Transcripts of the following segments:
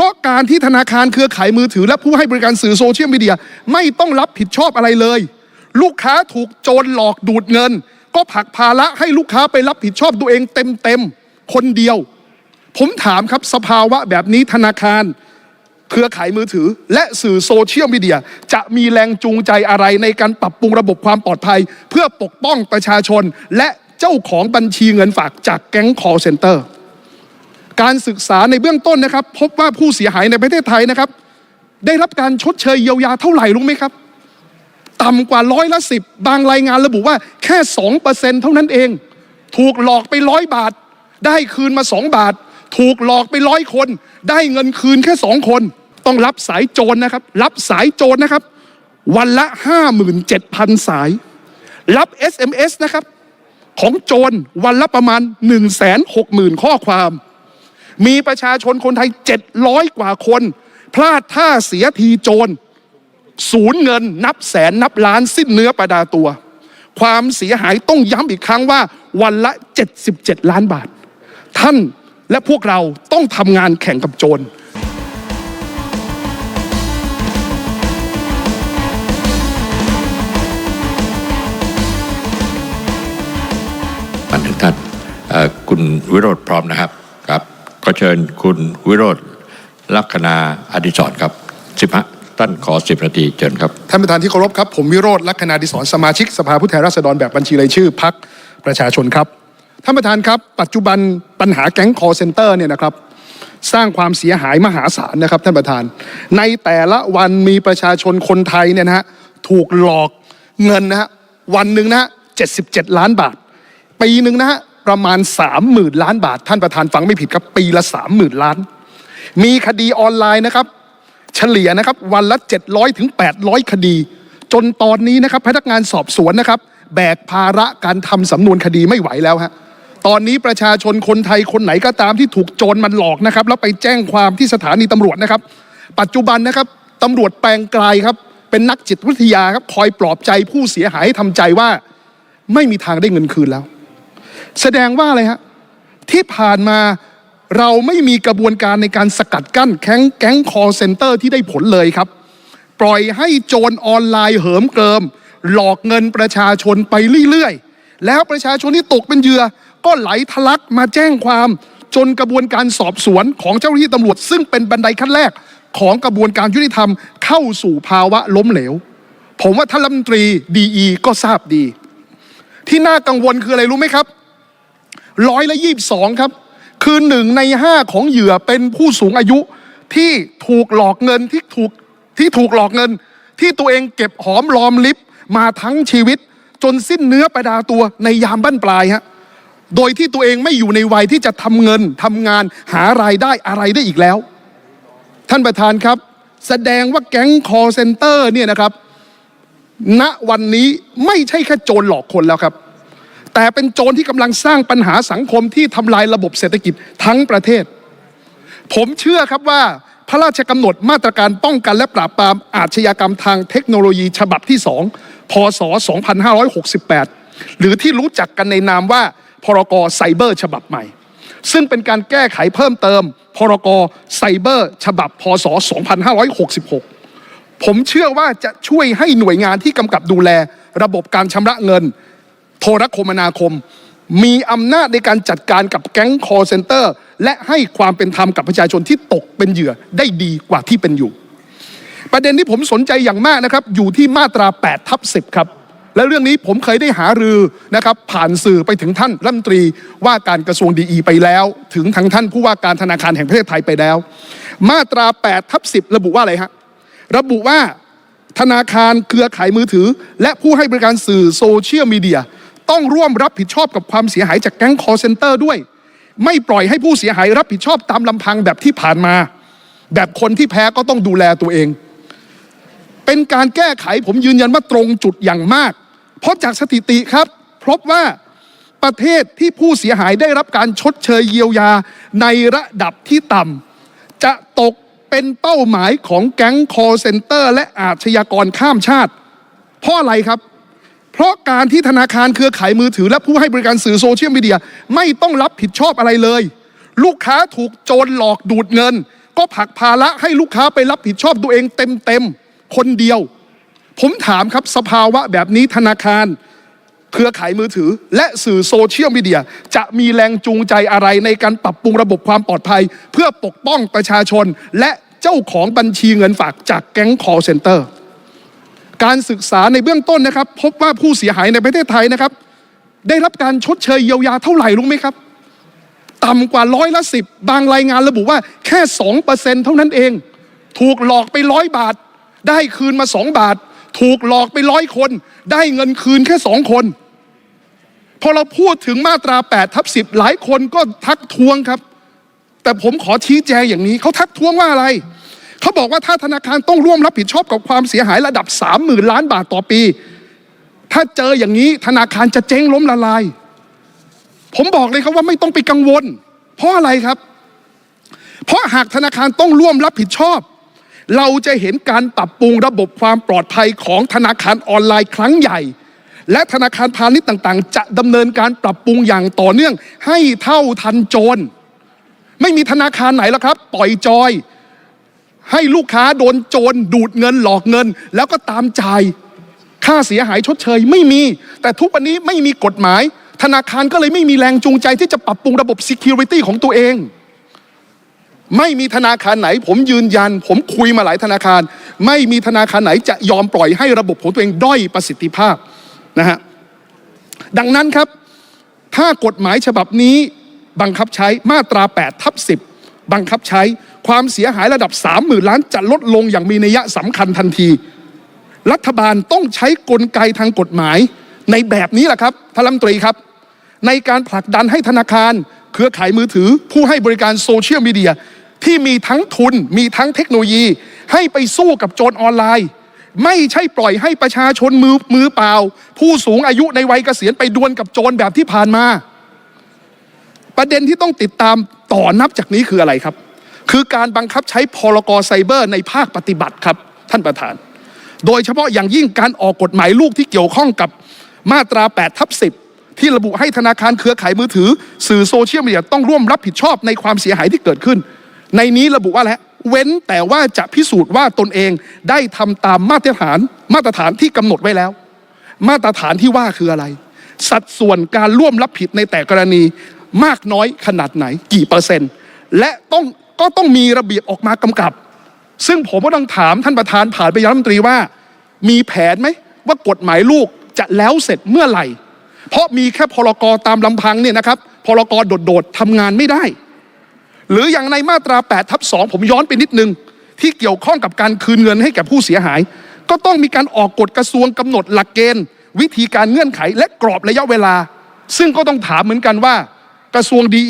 ราะการที่ธนาคารเครือข่ายมือถือ และผู้ให้บริการสื่อโซเชียลมีเดียไม่ต้องรับผิดชอบอะไรเลย ลูกค้าถูกโจรหลอกดูดเงิน ก็ผลักภาระให้ลูกค้าไปรับผิดชอบตัวเองเต็มๆคนเดียว ผมถามครับสภาวะแบบนี้ธนาคารเครือข่ายมือถือ และสื่อโซเชียลมีเดียจะมีแรงจูงใจอะไรในการปรับปรุงระบบความปลอดภัย เพื่อปกป้องประชาชน และเจ้าของบัญชีเงินฝากจากแก๊ง call center การศึกษาในเบื้องต้นนะครับ พบว่าผู้เสียหายในประเทศไทยนะครับ ได้รับการชดเชยเยียวยาเท่าไหร่รู้ไหมครับ ต่ำกว่าร้อยละสิบบางรายงานระบุว่าแค่สองเปอร์เซ็นเท่านั้นเอง ถูกหลอกไปร้อยบาท ได้คืนมาสองบาท ถูกหลอกไปร้อยคน ได้เงินคืนแค่สองคน ต้องรับสายโจรนะครับ รับสายโจรนะครับ วันละห้าหมื่นเจ็ดพันสาย รับ SMS นะครับของโจรวันละประมาณ1นึ่งแสนหกหมื่นข้อความ มีประชาชนคนไทย 700 กว่าคน พลาดท่าเสียทีโจรสูญเงินนับแสนนับล้านสิ้นเนื้อประดาตัว ความเสียหายต้องย้ำอีกครั้งว่า วันละ 77 ล้านบาท ท่านและพวกเราต้องทำงานแข่งกับโจรท่านทุกท่านคุณวิโรธพร้อมนะครับ ครับก็เชิญคุณวิโรธลัคนาอดิศรครับสิบฮะท่านขอสิบนาทีเชิญครับท่านประธานที่เคารพครับ ผมวิโรธลักษณาดิศรสมาชิกสภาผู้แทนราษฎรแบบบัญชีรายชื่อพักประชาชนครับท่านประธานครับ ปัจจุบันปัญหาแก๊งคอเซ็นเตอร์เนี่ยนะครับสร้างความเสียหายมหาศาลนะครับท่านประธาน ในแต่ละวันมีประชาชนคนไทยเนี่ยนะฮะถูกหลอกเงินนะฮะวันหนึ่งนะฮะ77ล้านบาท ปีหนึ่งนะฮะ ประมาณ30,000ล้านบาท ท่านประธานฟังไม่ผิดครับ ปีละ30,000ล้าน มีคดีออนไลน์นะครับ เฉลี่ยนะครับ วันละ700ถึง800คดี จนตอนนี้นะครับพนักงานสอบสวนนะครับ แบกภาระการทำสำนวนคดีไม่ไหวแล้วฮะตอนนี้ประชาชนคนไทยคนไหนก็ตามที่ถูกโจรมันหลอกนะครับ แล้วไปแจ้งความที่สถานีตำรวจนะครับ ปัจจุบันนะครับตำรวจแปลงกลายครับ เป็นนักจิตวิทยาครับคอยปลอบใจผู้เสียหายให้ทำใจว่า ไม่มีทางได้เงินคืนแล้ว แสดงว่าอะไรฮะที่ผ่านมาเราไม่มีกระบวนการในการสกัดกั้นแก๊งแก๊งคอเซ็นเตอร์ที่ได้ผลเลยครับ ปล่อยให้โจรออนไลน์เหิมเกริม หลอกเงินประชาชนไปเรื่อยๆ แล้วประชาชนที่ตกเป็นเหยื่อ ก็ไหลทะลักมาแจ้งความ จนกระบวนการสอบสวนของเจ้าหน้าที่ตำรวจ ซึ่งเป็นบันไดขั้นแรกของกระบวนการยุติธรรมเข้าสู่ภาวะล้มเหลว ผมว่าท่านรัฐมนตรีดีก็ทราบดี ที่น่ากังวลคืออะไรรู้ไหมครับ ร้อยละยี่บสองครับ คือหนึ่งในห้าของเหยื่อเป็นผู้สูงอายุที่ถูกหลอกเงินที่ถูกที่ถูกหลอกเงิน ที่ตัวเองเก็บหอมรอมริบมาทั้งชีวิต จนสิ้นเนื้อประดาตัวในยามบั้นปลายฮะโดยที่ตัวเองไม่อยู่ในวัยที่จะทำเงินทำงานหารายได้อะไรได้อีกแล้ว ท่านประธานครับ แสดงว่าแก๊งคอเซนเตอร์เนี่ยนะครับ ณวันนี้ไม่ใช่แค่โจรหลอกคนแล้วครับ แต่เป็นโจรที่กำลังสร้างปัญหาสังคมที่ทำลายระบบเศรษฐกิจทั้งประเทศ ผมเชื่อครับว่าพระราชกำหนดมาตรการป้องกันและปราบปรามอาชญากรรมทางเทคโนโลยีฉบับที่ 2 พศ 2568 หรือที่รู้จักกันในนามว่า พรกไซเบอร์ฉบับใหม่ ซึ่งเป็นการแก้ไขเพิ่มเติม พรกไซเบอร์ ฉบับ พศ 2566 ผมเชื่อว่าจะช่วยให้หน่วยงานที่กำกับดูแล ระบบการชำระเงิน โทรคมนาคม มีอำนาจในการจัดการกับแก๊งคอร์เซ็นเตอร์ และให้ความเป็นธรรมกับประชาชนที่ตกเป็นเหยื่อได้ดีกว่าที่เป็นอยู่ ประเด็นที่ผมสนใจอย่างมากนะครับ อยู่ที่มาตรา8ทับ10 ครับ และเรื่องนี้ผมเคยได้หารือนะครับ ผ่านสื่อไปถึงท่านรัฐมนตรีว่าการกระทรวงดีไปแล้ว ถึงทางท่านผู้ว่าการธนาคารแห่งประเทศไทยไปแล้ว มาตรา8ทับ10 ระบุว่าอะไรฮะระบุว่าธนาคารเครือข่ายมือถือ และผู้ให้บริการสื่อโซเชียลมีเดีย ต้องร่วมรับผิดชอบกับความเสียหายจากแก๊งคอร์เซ็นเตอร์ด้วย ไม่ปล่อยให้ผู้เสียหายรับผิดชอบตามลำพังแบบที่ผ่านมา แบบคนที่แพ้ก็ต้องดูแลตัวเอง เป็นการแก้ไขผมยืนยันว่าตรงจุดอย่างมาก เพราะจากสถิติครับพบว่าประเทศที่ผู้เสียหายได้รับการชดเชยเยียวยาในระดับที่ต่ำจะตกเป็นเป้าหมายของแก๊งคอร์เซ็นเตอร์และอาชญากรข้ามชาติ เพราะอะไรครับ ราะการที่ธนาคารเครือข่ายมือถือ และผู้ให้บริการสื่อโซเชียลมีเดียไม่ต้องรับผิดชอบอะไรเลย ลูกค้าถูกโจรหลอกดูดเงิน ก็ผลักภาระให้ลูกค้าไปรับผิดชอบตัวเองเต็มๆคนเดียว ผมถามครับสภาวะแบบนี้ธนาคารเครือข่ายมือถือ และสื่อโซเชียลมีเดียจะมีแรงจูงใจอะไรในการปรับปรุงระบบความปลอดภัย เพื่อปกป้องประชาชน และเจ้าของบัญชีเงินฝากจากแก๊ง call center การศึกษาในเบื้องต้นนะครับ พบว่าผู้เสียหายในประเทศไทยนะครับ ได้รับการชดเชยเยียวยาเท่าไหร่รู้ไหมครับ ต่ำกว่าร้อยละสิบบางรายงานระบุว่าแค่สองเปอร์เซ็นเท่านั้นเอง ถูกหลอกไปร้อยบาท ได้คืนมาสองบาท ถูกหลอกไปร้อยคน ได้เงินคืนแค่สองคน พอเราพูดถึงมาตรา8ทับ10 หลายคนก็ทักท้วงครับ แต่ผมขอชี้แจงอย่างนี้เขาทักท้วงว่าอะไร เขาบอกว่าถ้าธนาคารต้องร่วมรับผิดชอบกับความเสียหายระดับ 30,000 ล้านบาทต่อปี ถ้าเจออย่างนี้ธนาคารจะเจ๊งล้มละลาย ผมบอกเลยครับว่าไม่ต้องไปกังวล เพราะอะไรครับ เพราะหากธนาคารต้องร่วมรับผิดชอบ เราจะเห็นการปรับปรุงระบบความปลอดภัยของธนาคารออนไลน์ครั้งใหญ่และธนาคารพาณิชย์ต่างๆ จะดำเนินการปรับปรุงอย่างต่อเนื่อง ให้เท่าทันโจร ไม่มีธนาคารไหนแล้วครับ ปล่อยจอย ให้ลูกค้าโดนโจรดูดเงินหลอกเงิน แล้วก็ตามจ่ายค่าเสียหายชดเชยไม่มี แต่ทุกวันนี้ไม่มีกฎหมาย ธนาคารก็เลยไม่มีแรงจูงใจที่จะปรับปรุงระบบ Security ของตัวเอง ไม่มีธนาคารไหน ผมยืนยัน ผมคุยมาหลายธนาคาร ไม่มีธนาคารไหนจะยอมปล่อยให้ระบบของตัวเองด้อยประสิทธิภาพนะฮะดังนั้นครับ ถ้ากฎหมายฉบับนี้บังคับใช้มาตรา8ทับ10 บังคับใช้ ความเสียหายระดับ 30,000 ล้านจะลดลงอย่างมีนัยสำคัญทันที รัฐบาลต้องใช้กลไกทางกฎหมาย ในแบบนี้แหละครับท่านรัฐมนตรีครับ ในการผลักดันให้ธนาคาร เครือข่ายมือถือ ผู้ให้บริการโซเชียลมีเดียที่มีทั้งทุนมีทั้งเทคโนโลยี ให้ไปสู้กับโจรออนไลน์ ไม่ใช่ปล่อยให้ประชาชนมือมือเปล่า ผู้สูงอายุในวัยเกษียณไปดวลกับโจรแบบที่ผ่านมา ประเด็นที่ต้องติดตาม ต่อนับจากนี้คืออะไรครับ คือการบังคับใช้พรกไซเบอร์ในภาคปฏิบัติครับ ท่านประธาน โดยเฉพาะอย่างยิ่งการออกกฎหมายลูกที่เกี่ยวข้องกับมาตรา8ทับ10 ที่ระบุให้ธนาคารเครือข่ายมือถือ สื่อโซเชียลมีเดียต้องร่วมรับผิดชอบในความเสียหายที่เกิดขึ้น ในนี้ระบุว่าแล้วเว้นแต่ว่าจะพิสูจน์ว่าตนเองได้ทำตามมาตรฐาน มาตรฐานที่กำหนดไว้แล้ว มาตรฐานที่ว่าคืออะไร สัดส่วนการร่วมรับผิดในแต่กรณี มากน้อยขนาดไหนกี่เปอร์เซ็นต์ และต้องก็ต้องมีระเบียบออกมากำกับ ซึ่งผมก็ต้องถามท่านประธานผ่านไปยังรัฐมนตรีว่า มีแผนไหมว่ากฎหมายลูกจะแล้วเสร็จเมื่อไหร่ เพราะมีแค่พรกรตามลำพังเนี่ยนะครับพรกรโดดๆทำงานไม่ได้ หรืออย่างในมาตรา8ทับ2ผมย้อนไปนิดนึง ที่เกี่ยวข้องกับการคืนเงินให้แก่ผู้เสียหาย ก็ต้องมีการออกกฎกระทรวงกำหนดหลักเกณฑ์ วิธีการเงื่อนไขและกรอบระยะเวลา ซึ่งก็ต้องถามเหมือนกันว่า กระทรวงดี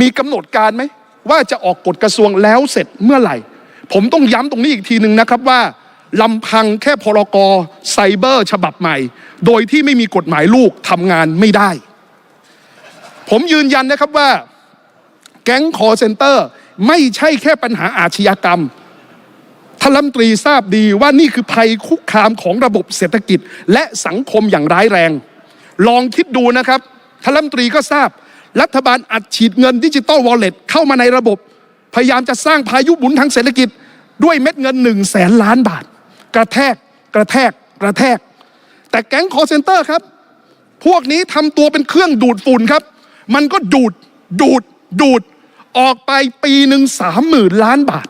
มีกำหนดการไหมว่าจะออกกฎกระทรวงแล้วเสร็จเมื่อไหร่ ผมต้องย้ำตรงนี้อีกทีหนึ่งนะครับว่าลำพังแค่พรกรไซเบอร์ฉบับใหม่ โดยที่ไม่มีกฎหมายลูกทำงานไม่ได้ ผมยืนยันนะครับว่า แก๊งคอเซนเตอร์ไม่ใช่แค่ปัญหาอาชญากรรมท่านรัฐมนตรีทราบดีว่านี่คือภัยคุกคามของระบบเศรษฐกิจ และสังคมอย่างร้ายแรง ลองคิดดูนะครับท่านรัฐมนตรีก็ทราบ รัฐบาลอัดฉีดเงินดิจิตอลวอลเล็ตเข้ามาในระบบ พยายามจะสร้างพายุหมุนทางเศรษฐกิจ ด้วยเม็ดเงินหนึ่งแสนล้านบาท กระแทกกระแทกกระแทก แต่แก๊งคอเซนเตอร์ครับ พวกนี้ทำตัวเป็นเครื่องดูดฝุ่นครับ มันก็ดูดดูดดูดออกไปปีหนึ่งสามหมื่นล้านบาท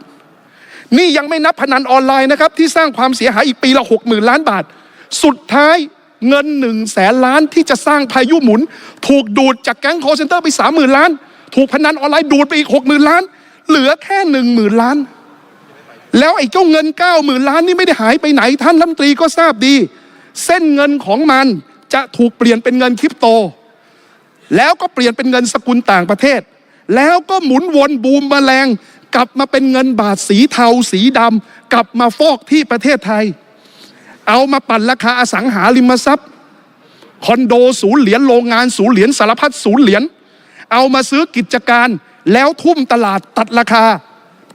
นี่ยังไม่นับพนันออนไลน์นะครับ ที่สร้างความเสียหายอีกปีละหกหมื่นล้านบาท สุดท้าย เงินหนึ่งแสนล้านที่จะสร้างพายุหมุน ถูกดูดจากแก๊งคอเซนเตอร์ไปสามหมื่นล้าน ถูกพนันออนไลน์ดูดไปอีกหกหมื่นล้าน เหลือแค่หนึ่งหมื่นล้าน แล้วไอ้เจ้าเงินเก้าหมื่นล้านนี่ไม่ได้หายไปไหนท่านรัฐมนตรีก็ทราบดี เส้นเงินของมันจะถูกเปลี่ยนเป็นเงินคริปโต แล้วก็เปลี่ยนเป็นเงินสกุลต่างประเทศ แล้วก็หมุนวนบูมแมลงกลับมาเป็นเงินบาทสีเทาสีดำกลับมาฟอกที่ประเทศไทย เอามาปั่นราคาอสังหาริมทรัพย์คอนโดศูนย์เหรียญโรงงานศูนย์เหรียญสารพัดศูนย์เหรียญเอามาซื้อกิจการแล้วทุ่มตลาดตัดราคา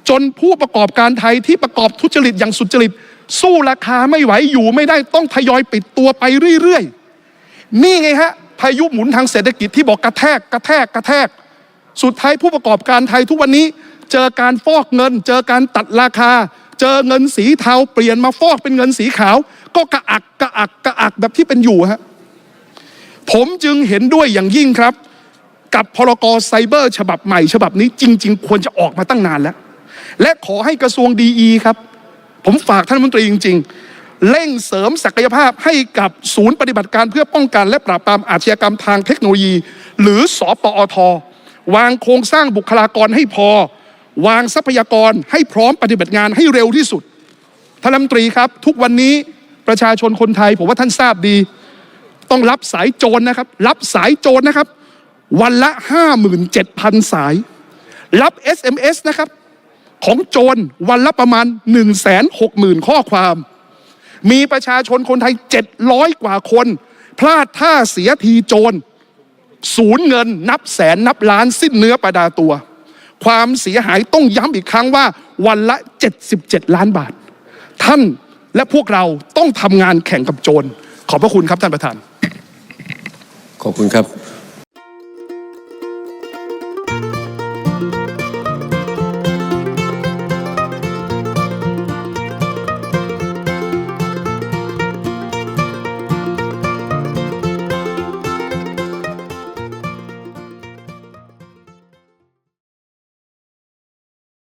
จนผู้ประกอบการไทยที่ประกอบทุจริตอย่างสุจริต สู้ราคาไม่ไหวอยู่ไม่ได้ต้องทยอยปิดตัวไปเรื่อยๆ นี่ไงฮะพายุหมุนทางเศรษฐกิจที่บอกกระแทกกระแทกกระแทก สุดท้ายผู้ประกอบการไทยทุกวันนี้ เจอการฟอกเงิน เจอการตัดราคา เจอเงินสีเทาเปลี่ยนมาฟอกเป็นเงินสีขาว ก็กระอักกระอักกระอักแบบที่เป็นอยู่ฮะผมจึงเห็นด้วยอย่างยิ่งครับ กับพรกไซเบอร์ฉบับใหม่ ฉบับนี้จริง ๆ ควรจะออกมาตั้งนานแล้ว และขอให้กระทรวงดีครับ ผมฝากท่านรัฐมนตรีจริง ๆ เร่งเสริมศักยภาพให้กับศูนย์ปฏิบัติการเพื่อป้องกันและปราบปรามอาชญากรรมทางเทคโนโลยี หรือสอปอทวางโครงสร้างบุคลากรให้พอ วางทรัพยากรให้พร้อมปฏิบัติงานให้เร็วที่สุดท่านรัฐมนตรีครับ ทุกวันนี้ประชาชนคนไทย ผมว่าท่านทราบดี ต้องรับสายโจรนะครับ รับสายโจรนะครับ วันละ 57,000 สาย รับ SMS นะครับ ของโจรวันละประมาณ 1 6 0 0 0 0 ข้อความ มีประชาชนคนไทย 700 กว่าคน พลาดท่าเสียทีโจร สูญเงินนับแสนนับล้านสิ้นเนื้อประดาตัว ความเสียหายต้องย้ำอีกครั้งว่า วันละ 77 ล้านบาท ท่านและพวกเราต้องทำงานแข่งกับโจร ขอบพระคุณครับท่านประธาน ขอบคุณครับ